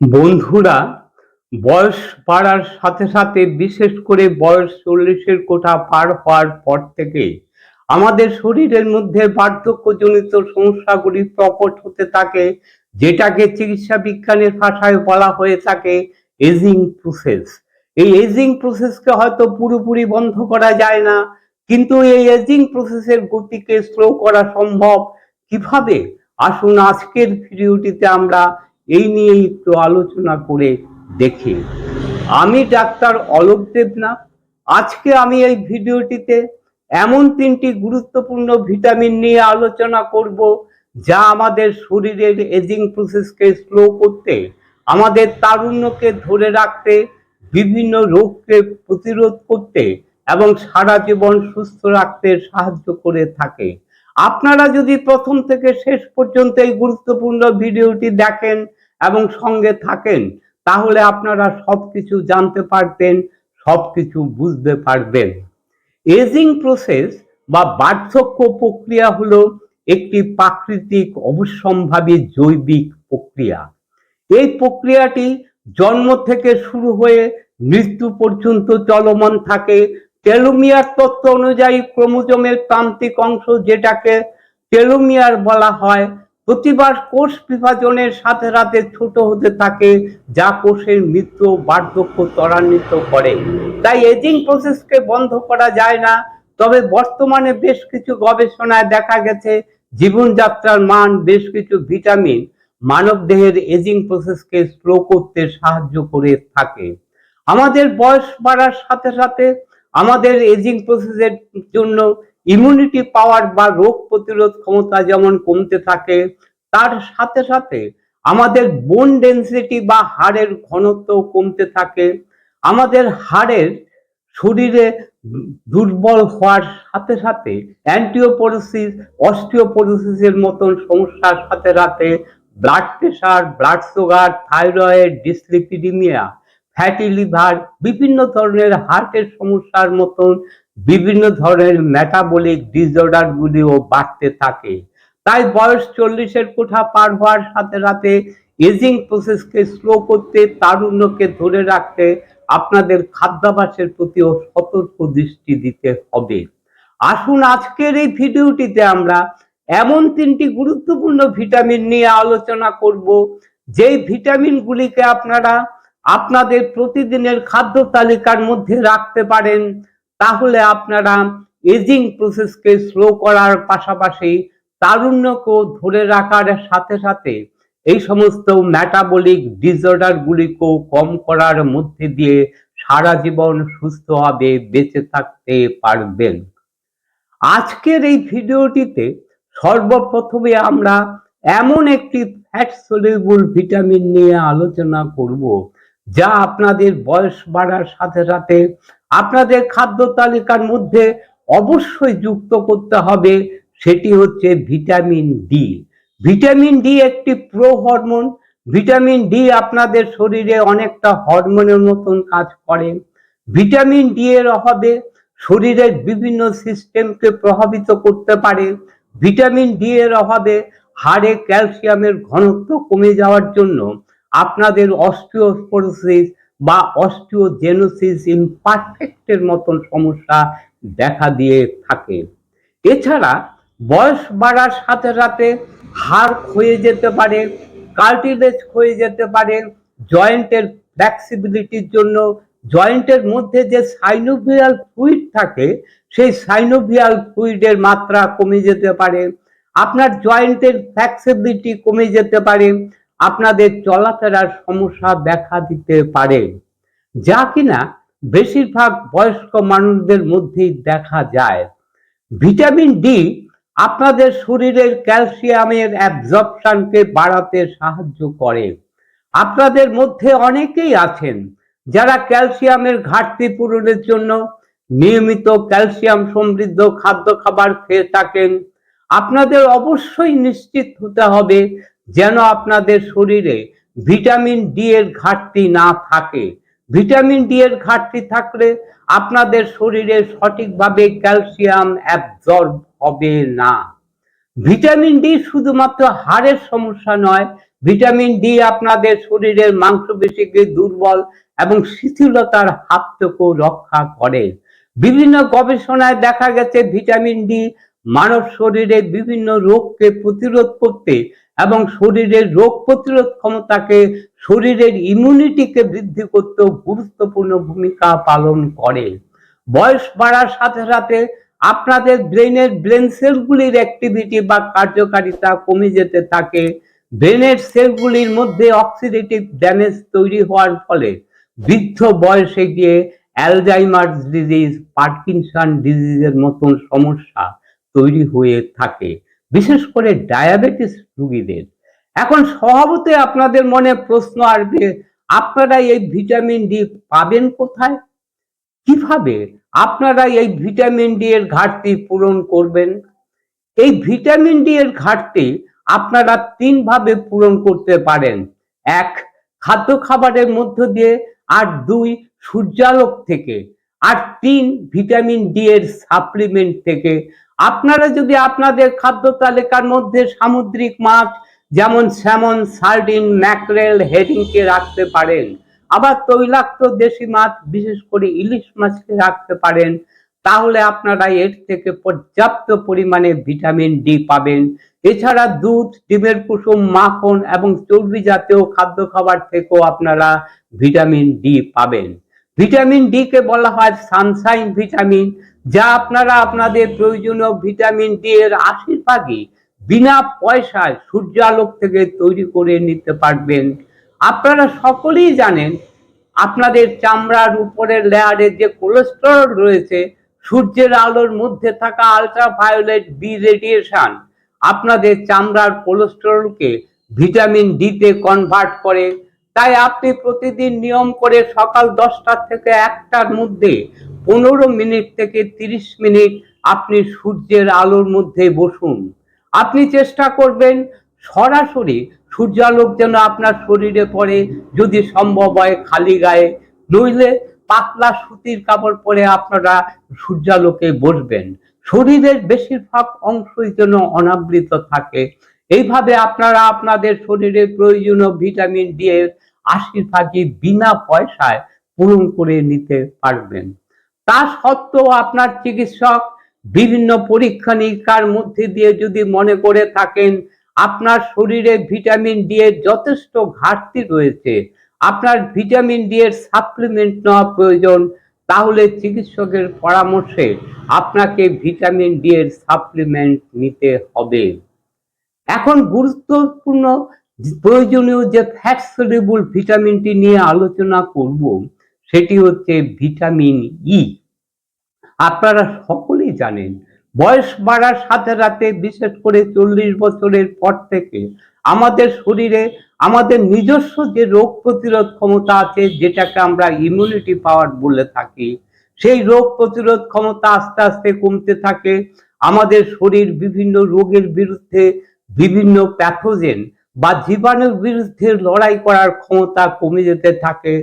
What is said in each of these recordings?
বন্ধুরা, বয়স বাড়ার সাথে সাথে, বিশেষ করে বয়স চল্লিশের কোঠা পার হওয়ার পর থেকে, আমাদের শরীরের মধ্যে বার্ধক্যজনিত সমস্যাগুলি প্রকট হতে থাকে, যেটাকে চিকিৎসা বিজ্ঞানের ভাষায় বলা হয়ে থাকে এজিং প্রসেস এই এজিং প্রসেসকে হয়তো পুরোপুরি বন্ধ করা যায় না, কিন্তু এই এজিং প্রসেসের গতিকে স্লো করা সম্ভব। কীভাবে? আসুন আজকের ভিডিওটিতে আমরা এই নিয়ে একটু আলোচনা করে দেখি। আমি ডাক্তার অলোক দেবনাথ। আজকে আমি এই ভিডিওটিতে এমন তিনটি গুরুত্বপূর্ণ ভিটামিন নিয়ে আলোচনা করব, যা আমাদের শরীরের এজিং প্রসেসকে স্লো করতে, আমাদের তারুণ্যকে ধরে রাখতে, বিভিন্ন রোগকে প্রতিরোধ করতে এবং সারা জীবন সুস্থ রাখতে সাহায্য করে থাকে। আপনারা যদি প্রথম থেকে শেষ পর্যন্ত এই গুরুত্বপূর্ণ ভিডিওটি দেখেন এবং সঙ্গে থাকেন, তাহলে আপনারা সবকিছু জানতে পারবেন সবকিছু বুঝতে পারবেন। এজিং প্রসেস বা বার্ধক্য প্রক্রিয়া হলো একটি প্রাকৃতিক অবশ্যম্ভাবী জৈবিক প্রক্রিয়া। এই প্রক্রিয়াটি জন্ম থেকে শুরু হয়ে মৃত্যু পর্যন্ত চলমান থাকে। টেলোমিয়ার তত্ত্ব অনুযায়ী ক্রোমোজোমের প্রান্তিক অংশ যেটাকে টেলোমিয়ার বলা হয় প্রতিবার কোষ বিভাজনের সাথে সাথে ছোট হতে থাকে, যা কোষের মৃত্যু বার্ধক্য ত্বরান্বিত করে। তাই এজিং প্রসেসকে বন্ধ করা যায় না। তবে বর্তমানে বেশ কিছু গবেষণায় দেখা গেছে, জীবনযাত্রার মান, বেশ কিছু ভিটামিন মানব দেহের এজিং প্রসেসকে স্লো করতে সাহায্য করে থাকে। আমাদের বয়স বাড়ার সাথে সাথে আমাদের এজিং প্রসেসের জন্য ইমিউনিটি পাওয়ার বা রোগ প্রতিরোধ ক্ষমতা যেমন কমতে থাকে, তার সাথে সাথে আমাদের বোন ডেন্সিটি বা হাড়ের ঘনত্ব কমতে থাকে। আমাদের হাড়ের শরীরে দুর্বল হওয়ার সাথে সাথে অ্যান্টিওপোরোসিস অস্টিওপোরোসিসের মতন সমস্যার সাথে সাথে blood pressure blood sugar thyroid dyslipidemia fatty liver বিভিন্ন ধরনের হার্টের সমস্যার মতন বিভিন্ন ধরনের মেটাবলিক ডিসঅর্ডারগুলিও বাড়তে থাকে। তাই বয়স চল্লিশের কোঠা পার হওয়ার সাথে সাথে এজিং প্রসেসকে স্লো করতে, তারুণ্যকে ধরে রাখতে আপনাদের খাদ্যাভ্যাসের প্রতিও সতর্ক দৃষ্টি দিতে হবে। আসুন আজকের এই ভিডিওটিতে আমরা এমন তিনটি গুরুত্বপূর্ণ ভিটামিন নিয়ে আলোচনা করব, যেই ভিটামিনগুলিকে আপনারা আপনাদের প্রতিদিনের খাদ্য তালিকার মধ্যে রাখতে পারেন। তাহলে আপনারা এজিং প্রসেসকে স্লো করার পাশাপাশি তারুণ্যকেও ধরে রাখার সাথে সাথে এই সমস্ত মেটাবলিক ডিসঅর্ডার গুলিকেও কম করার মধ্যে দিয়ে সারা জীবন সুস্থভাবে বেঁচে থাকতে পারবেন। আজকের এই ভিডিওটিতে সর্বপ্রথমে আমরা এমন একটি ফ্যাট সলিউবল ভিটামিন নিয়ে আলোচনা করব, যা আপনাদের বয়স বাড়ার সাথে সাথে আপনাদের খাদ্য তালিকার মধ্যে অবশ্যই যুক্ত করতে হবে, সেটি হচ্ছে ভিটামিন ডি ভিটামিন ডি একটি প্রো হরমোন ভিটামিন ডি আপনাদের শরীরে অনেকটা হরমোনের মতন কাজ করে। ভিটামিন ডি এর অভাবে শরীরের বিভিন্ন সিস্টেমকে প্রভাবিত করতে পারে। ভিটামিন ডি এর অভাবে হাড়ে ক্যালসিয়ামের ঘনত্ব কমে যাওয়ার জন্য আপনাদের অস্টিওপোরোসিস বা অস্টিওজেনোসিস ইমপারফেক্টের মতন সমস্যা দেখা দিয়ে থাকে। এছাড়া বয়স বাড়ার সাথে সাথে হাড় ক্ষয়ে যেতে পারে কার্টিলেজ ক্ষয়ে যেতে পারে জয়েন্টের ফ্লেক্সিবিলিটির জন্য জয়েন্টের মধ্যে যে সাইনোভিয়াল ফ্লুইড থাকে, সেই সাইনোভিয়াল ফ্লুইডের মাত্রা কমে যেতে পারে। আপনার জয়েন্টের ফ্লেক্সিবিলিটি কমে যেতে পারে। আপনাদের চলাফেরার সমস্যা দেখা দিতে পারে। যা কিনা বেশিরভাগ বয়স্ক মানুষদের মধ্যেই দেখা যায়। ভিটামিন ডি আপনাদের শরীরের ক্যালসিয়ামের অ্যাবজর্পশনকে বাড়াতে সাহায্য করে। আপনাদের মধ্যে অনেকেই আছেন যারা ক্যালসিয়ামের ঘাটতি পূরণের জন্য নিয়মিত ক্যালসিয়াম সমৃদ্ধ খাদ্য খাবার খেয়ে থাকেন। আপনাদের অবশ্যই নিশ্চিত হতে হবে যেন আপনাদের শরীরে ভিটামিন ডি এর ঘাটতি না থাকে। ভিটামিন ডি এর ঘাটতি থাকলে আপনাদের শরীরে সঠিকভাবে ক্যালসিয়াম অ্যাবজর্ব হবে না। ভিটামিন ডি শুধুমাত্র হাড়ের সমস্যা নয়, ভিটামিন ডি আপনাদের শরীরের মাংসপেশিকে দুর্বল এবং শিথিলতার হাত থেকেও রক্ষা করে। বিভিন্ন গবেষণায় দেখা গেছে ভিটামিন ডি মানব শরীরে বিভিন্ন রোগকে প্রতিরোধ করতে এবং শরীরের রোগ প্রতিরোধ ক্ষমতাকে, শরীরের ইমিউনিটিকে বৃদ্ধি করতেও গুরুত্বপূর্ণ ভূমিকা পালন করে। বয়স বাড়ার সাথে সাথে আপনাদের ব্রেনের ব্রেন সেলগুলির অ্যাক্টিভিটি বা কার্যকারিতা কমে যেতে থাকে। ব্রেনের সেলগুলির মধ্যে অক্সিডেটিভ ড্যামেজ তৈরি হওয়ার ফলে বৃদ্ধ বয়সে গিয়ে অ্যালজাইমার ডিজিজ পার্কিনসন ডিজিজের মতন সমস্যা তৈরি হয়ে থাকে। বিশেষ করে ডায়াবেটিস রোগীদের। এখন স্বভাবতই আপনাদের মনে প্রশ্ন আসবে, আপনারা এই ভিটামিন ডি পাবেন কোথায়? কীভাবে আপনারা এই ভিটামিন ডি এর ঘাটতি পূরণ করবেন? এই ভিটামিন ডি এর ঘাটতি আপনারা তিন ভাবে পূরণ করতে পারেন। এক, খাদ্য খাবারের মধ্য দিয়ে, আর দুই, সূর্যালোক থেকে। আর তিন ভিটামিন ডি এর সাপ্লিমেন্ট থেকে আপনারা যদি আপনাদের খাদ্য তালিকার মধ্যে সামুদ্রিক মাছ, যেমন স্যামন সার্ডিন ম্যাকরেল হেরিংকে রাখতে পারেন, আবার তৈলাক্ত দেশি মাছ, বিশেষ করে ইলিশ মাছকে রাখতে পারেন, তাহলে আপনারা এর থেকে পর্যাপ্ত পরিমাণে ভিটামিন ডি পাবেন। এছাড়া দুধ, ডিমের কুসুম, মাখন এবং চর্বি জাতীয় খাদ্য খাবার থেকেও আপনারা ভিটামিন ডি পাবেন। ভিটামিন ডি কে বলা হয় সানশাইন ভিটামিন। যা আপনারা আপনাদের প্রয়োজনীয় ভিটামিন ডি এর আশির ভাগই বিনা পয়সায় সূর্যালোক থেকে তৈরি করে নিতে পারবেন। আপনারা সকলেই জানেন, আপনাদের চামড়ার উপরের লেয়ারে যে কোলেস্টেরল রয়েছে, সূর্যের আলোর মধ্যে থাকা আলট্রাভায়োলেট বি রেডিয়েশন আপনাদের চামড়ার কোলেস্টেরলকে ভিটামিন ডি তে কনভার্ট করে। তাই আপনি প্রতিদিন নিয়ম করে সকাল দশটা থেকে একটার মধ্যে পনেরো মিনিট থেকে তিরিশ মিনিট আপনি সূর্যের আলোর মধ্যে বসুন। আপনি চেষ্টা করবেন সরাসরি সূর্যালোক যেন আপনার শরীরে পড়ে, যদি সম্ভব হয় খালি গায়ে। নইলে পাতলা সুতির কাপড় পরে আপনারা সূর্যালোকে বসবেন। শরীরের বেশিরভাগ অংশই যেন অনাবৃত থাকে। এইভাবে আপনারা আপনাদের শরীরে প্রয়োজনীয় ভিটামিন ডি এর আশি বিনা পয়সায় পূরণ করে নিতে পারবেন। তা সত্ত্বেও আপনার চিকিৎসক বিভিন্ন পরীক্ষা নিরীক্ষার মধ্যে দিয়ে যদি মনে করে থাকেন, আপনার শরীরে ভিটামিন ডি এর যথেষ্ট ঘাটতি রয়েছে, আপনার ভিটামিন ডি এর সাপ্লিমেন্ট নেওয়া প্রয়োজন, তাহলে চিকিৎসকের পরামর্শে আপনাকে ভিটামিন ডি এর সাপ্লিমেন্ট নিতে হবে। এখন গুরুত্বপূর্ণ প্রয়োজনীয় যে ফ্যাট সলিউবল ভিটামিনটি নিয়ে আলোচনা করব, সেটি হচ্ছে ভিটামিন ই আপনারা সকলেই জানেন, বয়স বাড়ার সাথে সাথে বিশেষ করে চল্লিশ বছরের পর থেকে আমাদের শরীরে আমাদের নিজস্ব যে রোগ প্রতিরোধ ক্ষমতা আছে, যেটাকে আমরা ইমিউনিটি পাওয়ার বলে থাকি, সেই রোগ প্রতিরোধ ক্ষমতা আস্তে আস্তে কমতে থাকে। আমাদের শরীর বিভিন্ন রোগের বিরুদ্ধে বিভিন্ন প্যাথোজেন বা জীবাণুর বিরুদ্ধে লড়াই করার ক্ষমতা কমে যেতে থাকে।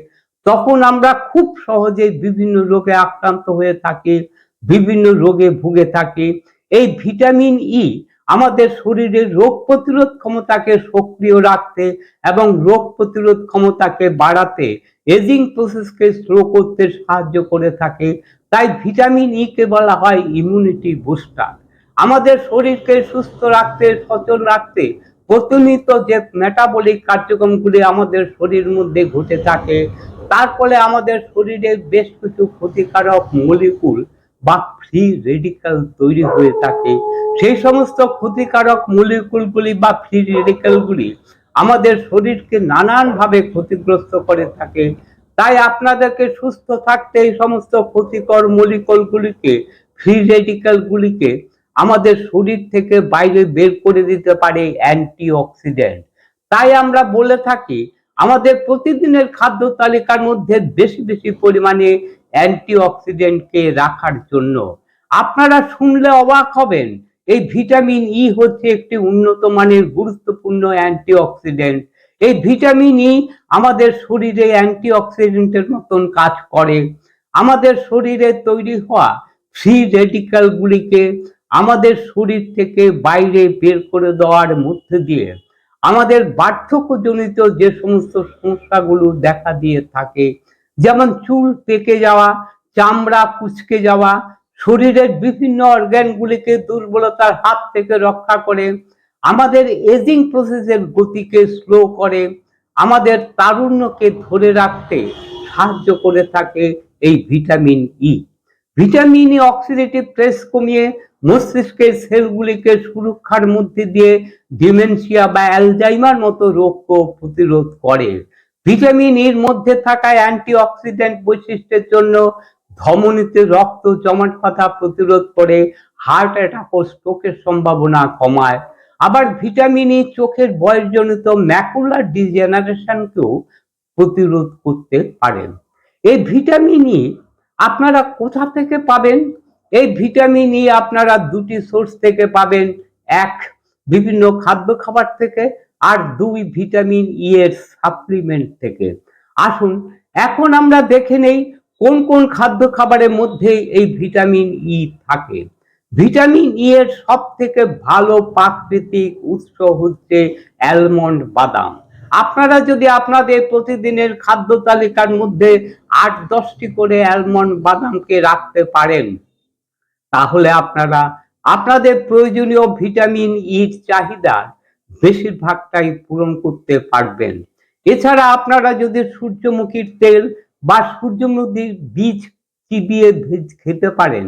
তখন আমরা খুব সহজে বিভিন্ন রোগে আক্রান্ত হয়ে থাকি, বিভিন্ন রোগে ভুগে থাকি। এই ভিটামিন ই আমাদের শরীরের রোগ প্রতিরোধ ক্ষমতাকে সক্রিয় রাখতে এবং রোগ প্রতিরোধ ক্ষমতাকে বাড়াতে এজিং প্রসেসকে স্লো করতে সাহায্য করে থাকে। তাই ভিটামিন ই কে বলা হয় ইমিউনিটি বুস্টার আমাদের শরীরকে সুস্থ রাখতে, সচল রাখতে প্রতিনিয়ত যে মেটাবলিক কার্যক্রমগুলি আমাদের শরীরের মধ্যে ঘটে থাকে তার ফলে আমাদের শরীরে বেশ কিছু ক্ষতিকারক মলিকুল বা ফ্রি রেডিক্যাল তৈরি হয়ে থাকে। সেই সমস্ত ক্ষতিকারক মলিকুলগুলি বা ফ্রি রেডিক্যালগুলি আমাদের শরীরকে নানানভাবে ক্ষতিগ্রস্ত করে থাকে। তাই আপনাদেরকে সুস্থ থাকতে এই সমস্ত ক্ষতিকর মলিকুলগুলিকে ফ্রি রেডিক্যালগুলিকে আমাদের শরীর থেকে বাইরে বের করে দিতে পারে অ্যান্টি অক্সিডেন্ট তাই আমরা বলে থাকি আমাদের প্রতিদিনের খাদ্য তালিকার মধ্যে বেশি বেশি পরিমাণে অ্যান্টিঅক্সিডেন্টকে রাখার জন্য। আপনারা শুনলে অবাক হবেন, এই ভিটামিন ই হচ্ছে একটি উন্নত মানের গুরুত্বপূর্ণ অ্যান্টিঅক্সিডেন্ট। এই ভিটামিন ই আমাদের শরীরে অ্যান্টি অক্সিডেন্টের মতন কাজ করে। আমাদের শরীরে তৈরি হওয়া ফ্রি রেডিক্যালগুলিকে আমাদের শরীর থেকে বাইরে বের করে দেওয়ার মধ্যে দিয়ে আমাদের বার্ধক্যজনিত যে সমস্ত সমস্যাগুলো দেখা দিয়ে থাকে, যেমন চুল পেকে যাওয়া, চামড়া কুচকে যাওয়া, শরীরের বিভিন্ন অর্গ্যানগুলিকে দুর্বলতার হাত থেকে রক্ষা করে, আমাদের এজিং প্রসেসের গতিকে স্লো করে, আমাদের তারুণ্যকে ধরে রাখতে সাহায্য করে থাকে এই vitamin E vitamin E oxidative stress কমিয়ে মস্তিষ্কের সেলগুলিকে সুরক্ষার মধ্যে দিয়ে ডিমেনশিয়া বা অ্যালজাইমার মতো রোগকে প্রতিরোধ করে। ভিটামিন এর মধ্যে থাকা অ্যান্টিঅক্সিডেন্ট বৈশিষ্ট্যের জন্য ধমনীতে রক্ত জমাট বাঁধা প্রতিরোধ করে হার্ট অ্যাটাক ও স্ট্রোকের সম্ভাবনা কমায়। আবার ভিটামিন ই চোখের বয়সজনিত ম্যাকুলার ডিজেনারেশনকেও প্রতিরোধ করতে পারেন। এই ভিটামিন ই আপনারা কোথা থেকে পাবেন? এই ভিটামিন ই আপনারা দুটি সোর্স থেকে পাবেন। এক, বিভিন্ন খাদ্য খাবার থেকে, আর দুই ভিটামিন ই এর সাপ্লিমেন্ট থেকে। আসুন, এখন আমরা দেখে নেই কোন কোন খাদ্য খাবারের মধ্যে এই ভিটামিন ই থাকে। ভিটামিন ই এর সব থেকে ভালো প্রাকৃতিক উৎস হচ্ছে অ্যালমন্ড বাদাম। আপনারা যদি আপনাদের প্রতিদিনের খাদ্য তালিকার মধ্যে আট দশটি করে অ্যালমন্ড বাদামকে রাখতে পারেন তাহলে আপনারা, আপনাদের প্রয়োজনীয় ভিটামিন ইর চাহিদা বেশিরভাগটাই পূরণ করতে পারবেন। এছাড়া আপনারা যদি সূর্যমুখীর তেল বা সূর্যমুখীর বীজ চিবিয়ে ভেজ খেতে পারেন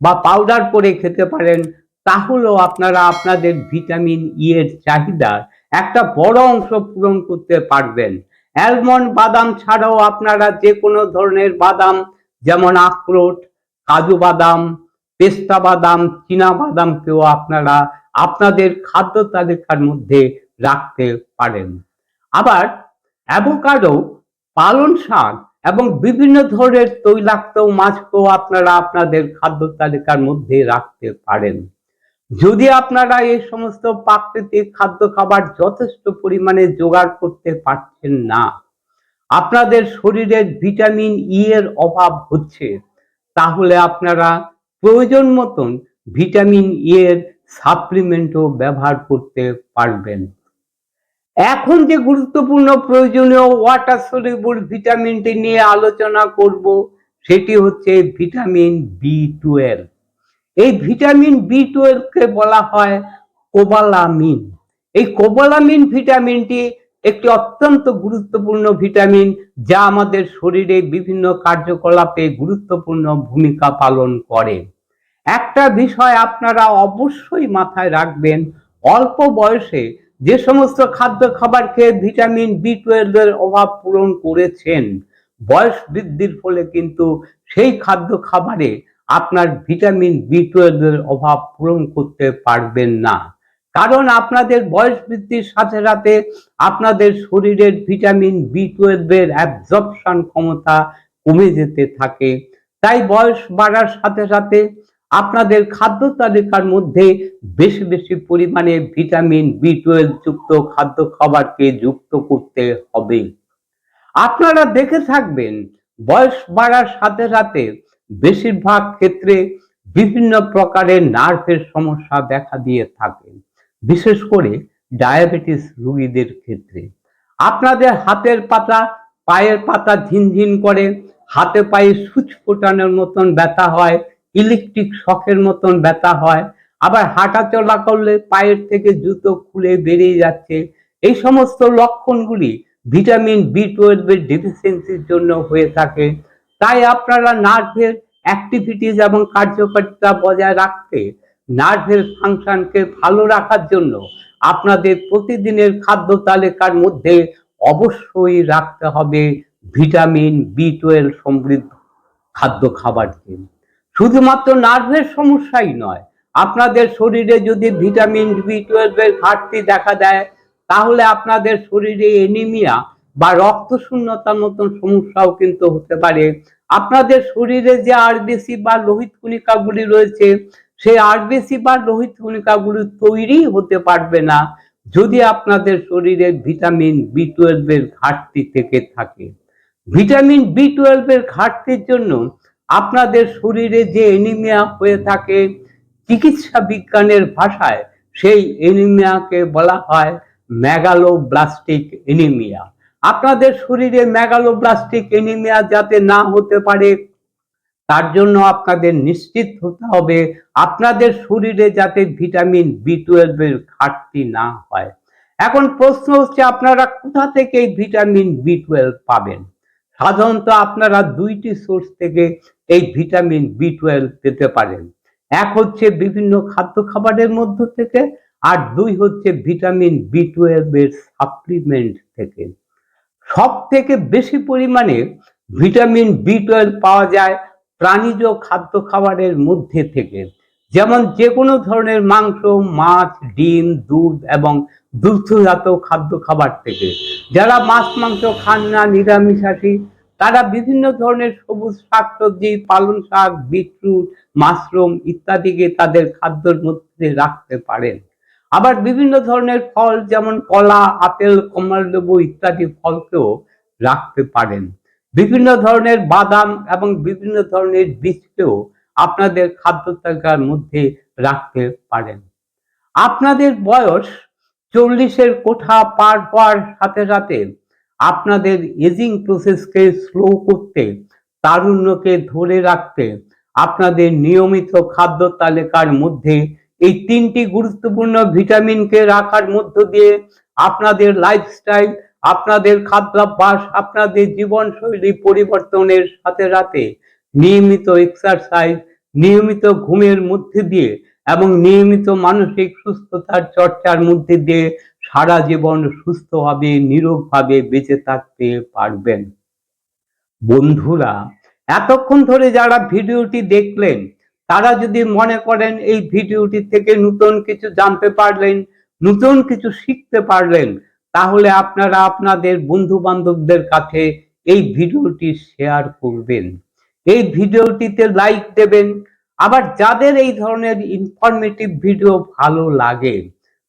বা পাউডার করে খেতে পারেন, তাহলেও আপনারা আপনাদের ভিটামিন ই এর চাহিদা একটা বড় অংশ পূরণ করতে পারবেন। অ্যালমন্ড বাদাম ছাড়াও আপনারা যে কোনো ধরনের বাদাম, যেমন আখরোট, কাজু বাদাম পেস্তা বাদাম, চীনা বাদামকেও আপনারা আপনাদের খাদ্য তালিকার মধ্যে রাখতে পারেন। আবার অ্যাভোকাডো পালন শাক এবং বিভিন্ন ধরনের তৈলাক্ত মাছকেও আপনারা আপনাদের খাদ্য তালিকার মধ্যে রাখতে পারেন। যদি আপনারা এই সমস্ত প্রাকৃতিক খাদ্য খাবার যথেষ্ট পরিমাণে জোগাড় করতে পারছেন না, আপনাদের শরীরের ভিটামিন ই এর অভাব হচ্ছে, তাহলে আপনারা প্রয়োজন মতন ভিটামিন ই এর সাপ্লিমেন্টও ব্যবহার করতে পারবেন। এখন যে গুরুত্বপূর্ণ প্রয়োজনীয় ওয়াটার সলিবল ভিটামিনটি নিয়ে আলোচনা করব, সেটি হচ্ছে ভিটামিন বি টুয়েলভ এই ভিটামিন বি টুয়েলভকে বলা হয় কোবালামিন। এই কোবালামিন ভিটামিনটি একটি অত্যন্ত গুরুত্বপূর্ণ ভিটামিন যা আমাদের শরীরে বিভিন্ন কার্যকলাপে গুরুত্বপূর্ণ ভূমিকা পালন করে। একটা বিষয় আপনারা অবশ্যই মাথায় রাখবেন, অল্প বয়সে যে সমস্ত খাদ্য খাবার খেয়ে ভিটামিন বি টুয়েলভের অভাব পূরণ করেছেন, বয়স বৃদ্ধির ফলে কিন্তু সেই খাদ্য খাবারে আপনার ভিটামিন বি টুয়েলভের অভাব পূরণ করতে পারবেন না। কারণ আপনাদের বয়স বৃদ্ধির সাথে সাথে আপনাদের শরীরের ভিটামিন বি টুয়েলভের অ্যাবজর্পশন ক্ষমতা কমে যেতে থাকে। তাই বয়স বাড়ার সাথে সাথে আপনাদের খাদ্য তালিকার মধ্যে বেশি বেশি পরিমাণে ভিটামিন বি টুয়েলভ যুক্ত খাদ্য খাবারকে যুক্ত করতে হবে। আপনারা দেখে থাকবেন, বয়স বাড়ার সাথে সাথে বেশিরভাগ ক্ষেত্রে বিভিন্ন প্রকারের নার্ভের সমস্যা দেখা দিয়ে থাকে, বিশেষ করে ডায়াবেটিস রোগীদের ক্ষেত্রে। আপনাদের হাতের পাতা, পায়ের পাতা ঝিনঝিন করে, হাতে পায়ে সুচ ফোটানোর মতন ব্যথা হয় ইলেকট্রিক শখের মতন ব্যথা হয়। আবার হাঁটা চলা করলে পায়ের থেকে জুতো খুলে বেরিয়ে যাচ্ছে। এই সমস্ত লক্ষণগুলি ভিটামিন বি টুয়েলভের ডেফিসিয়েন্সির জন্য হয়ে থাকে। তাই আপনারা নার্ভের অ্যাক্টিভিটিস এবং কার্যকারিতা বজায় রাখতে নার্ভের ফাংশনকে ভালো রাখার জন্য আপনাদের প্রতিদিনের খাদ্য তালিকার মধ্যে অবশ্যই রাখতে হবে ভিটামিন বি টুয়েলভ সমৃদ্ধ খাদ্য খাবার খাবারকে। শুধুমাত্র নার্ভের সমস্যাই নয়, আপনাদের শরীরে যদি ভিটামিন বি টুয়েলভের ঘাটতি দেখা দেয়, তাহলে আপনাদের শরীরে এনিমিয়া বা রক্ত শূন্যতার মতন সমস্যাও কিন্তু হতে পারে। আপনাদের শরীরে যে আরবিসি বা লোহিত কণিকাগুলি রয়েছে, সেই আরবিসি বা লোহিত কণিকাগুলি তৈরি হতে পারবে না, যদি আপনাদের শরীরে ভিটামিন বি টুয়েলভের ঘাটতি থেকে থাকে। ভিটামিন বি টুয়েলভের ঘাটতির জন্য আপনাদের শরীরে যে এনিমিয়া হয়ে থাকে, চিকিৎসা বিজ্ঞানের ভাষায় সেই এনিমিয়াকে বলা হয় ম্যাগালোব্লাস্টিক এনিমিয়া আপনাদের শরীরে ম্যাগালোব্লাস্টিক এনিমিয়া যাতে না হতে পারে, তার জন্য আপনাদের নিশ্চিত হতে হবে আপনাদের শরীরে যাতে ভিটামিন বি টুয়েলভের ঘাটতি না হয়। এখন প্রশ্ন হচ্ছে, আপনারা কোথা থেকে ভিটামিন বি টুয়েলভ পাবেন? সাধারণত আপনারা দুইটি সোর্স থেকে এই ভিটামিন বি টুয়েলভ পেতে পারেন। এক হচ্ছে বিভিন্ন খাদ্য খাবারের মধ্য থেকে আর দুই হচ্ছে ভিটামিন বি টুয়েলভ এর সাপ্লিমেন্ট থেকে। সব থেকে বেশি পরিমাণে ভিটামিন বি টুয়েলভ পাওয়া যায় প্রাণীজ খাদ্য খাবারের মধ্যে থেকে। যেমন যে কোনো ধরনের মাংস, মাছ, ডিম, দুধ এবং দুগ্ধজাত খাদ্য খাবার থেকে। যারা মাছ, মাংস খান না, নিরামিষাশী তারা বিভিন্ন ধরনের সবুজ শাকসবজি পালং শাক, বিটরুট, মাশরুম ইত্যাদিকে তাদের খাদ্যের মধ্যে রাখতে পারেন। আবার বিভিন্ন ধরনের ফল যেমন কলা, আপেল কমলালেবু ইত্যাদি ফলকেও রাখতে পারেন। বিভিন্ন ধরনের বাদাম এবং বিভিন্ন ধরনের বীজকেও আপনাদের খাদ্য তালিকার মধ্যে রাখতে পারেন। আপনাদের বয়স চল্লিশের কোঠা পার হওয়ার সাথে সাথে আপনাদের এজিং প্রসেসকে স্লো করতে, তারুণ্যকে ধরে রাখতে, আপনাদের নিয়মিত খাদ্য তালিকার মধ্যে এই তিনটি গুরুত্বপূর্ণ ভিটামিনকে রাখার মধ্য দিয়ে আপনাদের লাইফস্টাইল আপনাদের খাদ্যাভ্যাস, আপনাদের জীবনশৈলী পরিবর্তনের সাথে সাথে নিয়মিত এক্সারসাইজ নিয়মিত ঘুমের মধ্যে দিয়ে এবং নিয়মিত মানসিক সুস্থতার চর্চার মধ্যে দিয়ে সারা জীবন সুস্থভাবে নিরোগভাবে বেঁচে থাকতে পারবেন। বন্ধুরা, এতক্ষণ ধরে যারা ভিডিওটি দেখলেন, তারা যদি মনে করেন এই ভিডিওটি থেকে নতুন কিছু জানতে পারলেন, নতুন কিছু শিখতে পারলেন, তাহলে আপনারা আপনাদের বন্ধু বান্ধবদের কাছে এই ভিডিওটি শেয়ার করবেন। এই ভিডিওটিতে লাইক দেবেন। আবার যাদের এই ধরনের ইনফরমেটিভ ভিডিও ভালো লাগে,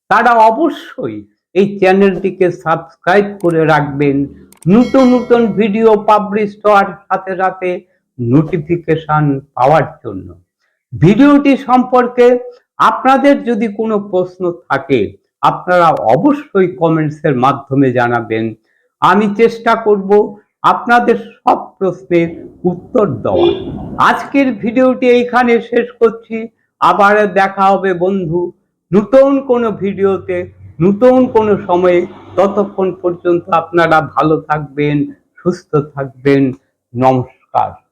তারা অবশ্যই এই চ্যানেলটিকে সাবস্ক্রাইব করে রাখবেন। নতুন নতুন ভিডিও পাবলিশ হওয়ার সাথে সাথে নোটিফিকেশন পাওয়ার জন্য। ভিডিওটি সম্পর্কে আপনাদের যদি কোনো প্রশ্ন থাকে, আপনারা অবশ্যই কমেন্টসের মাধ্যমে জানাবেন। আমি চেষ্টা করব আপনাদের সব প্রশ্নের উত্তর দেওয়ার। আজকের ভিডিওটি এইখানে শেষ করছি। আবার দেখা হবে বন্ধু। নতুন কোনো ভিডিওতে নতুন কোনো সময়ে ততক্ষণ পর্যন্ত আপনারা ভালো থাকবেন সুস্থ থাকবেন। নমস্কার।